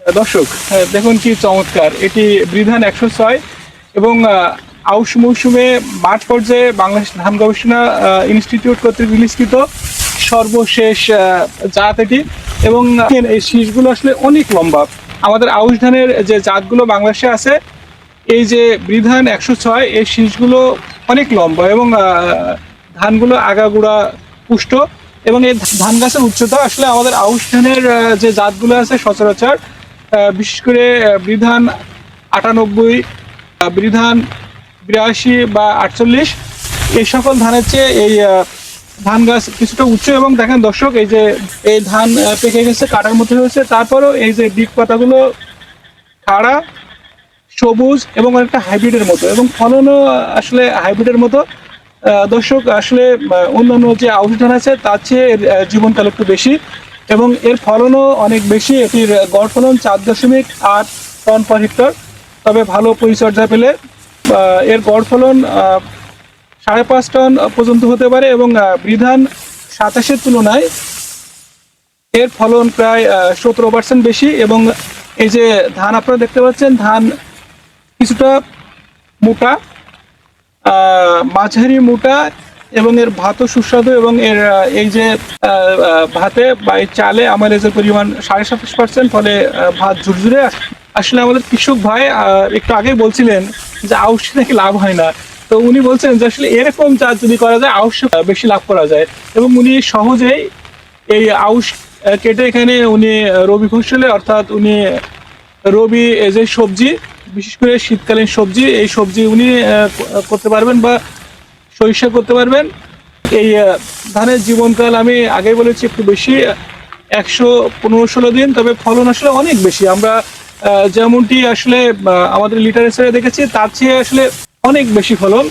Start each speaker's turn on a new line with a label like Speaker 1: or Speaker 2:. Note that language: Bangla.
Speaker 1: দর্শক দেখুন কি চমৎকার। এটি বৃধান একশো ছয় এবং আউশ মৌসুমে মাঠ পর্যায়ে বাংলাদেশ ধান গবেষণা ইনস্টিটিউট কর্তৃক রিলিজকৃত সর্বশেষ জাত এটি এবং এই শীষগুলো আসলে অনেক লম্বা। আমাদের আউশ ধানের যে জাতগুলো বাংলাদেশে আছে, এই যে বৃধান একশো ছয়, এই শীষগুলো অনেক লম্বা এবং ধানগুলো আগাগোড়া পুষ্ট এবং এই ধান গাছের উচ্চতা আসলে আমাদের আউশ ধানের যে জাতগুলো আছে সচরাচর বিশেষ করে বৃধান আটানব্বই বিধান বিরাশি বা আটচল্লিশ, এই সকল ধানের চেয়ে এই ধান গাছ কিছুটা উচ্চ এবং দেখেন দর্শক, এই যে এই ধান পেকে গেছে, কাটার মতো হয়েছে তারপরেও এই যে দিক পাতাগুলো খাড়া, সবুজ এবং অনেকটা হাইব্রিডের মতো এবং ফলনও আসলে হাইব্রিডের মতো। দর্শক, আসলে অন্যান্য যে আউশ ধান আছে, তার চেয়ে জীবনকাল একটু বেশি। এবং এর ফলনও অনেক বেশি। এটির গড় ফলন চার দশমিক আট টন পার হেক্টর তবে ভালো পরিচর্যা পেলে এর গড় ফলন সাড়ে পাঁচ টন পর্যন্ত হতে পারে এবং বিধান সাতাশের তুলনায় এর ফলন প্রায় সতেরো পার্সেন্ট বেশি এবং এই যে ধান আপনারা দেখতে পাচ্ছেন, ধান কিছুটা মোটা মাঝারি মোটা এবং এর ভাতও সুস্বাদু এবং এর এই যে ভাতে বা এই চালে আমাইলেজের পরিমাণ সাড়ে সাতাশ পার্সেন্ট ফলে ভাত ঝুরঝুরে আসে। আসলে আমাদের কৃষক ভাই একটু আগে বলছিলেন যে আউশে নাকি লাভ হয় না তো উনি বলছেন যে আসলে এরকম চাষ যদি করা যায়, আউশে বেশি লাভ করা যায় এবং উনি সহজেই এই আউশ কেটে এখানে উনি রবি ফসলে, অর্থাৎ উনি, রবি যে সবজি, বিশেষ করে শীতকালীন সবজি, এই সবজি উনি করতে পারবেন বা সরিষা করতে পারবেন। এই ধানের জীবনকাল আমি আগেই বলেছি একটু বেশি, একশো পনেরো ষোলো দিন, তবে ফলন আসলে অনেক বেশি। আমরা যেমনটি আসলে আমাদের লিটারেচারে দেখেছি, তার চেয়ে আসলে অনেক বেশি ফলন।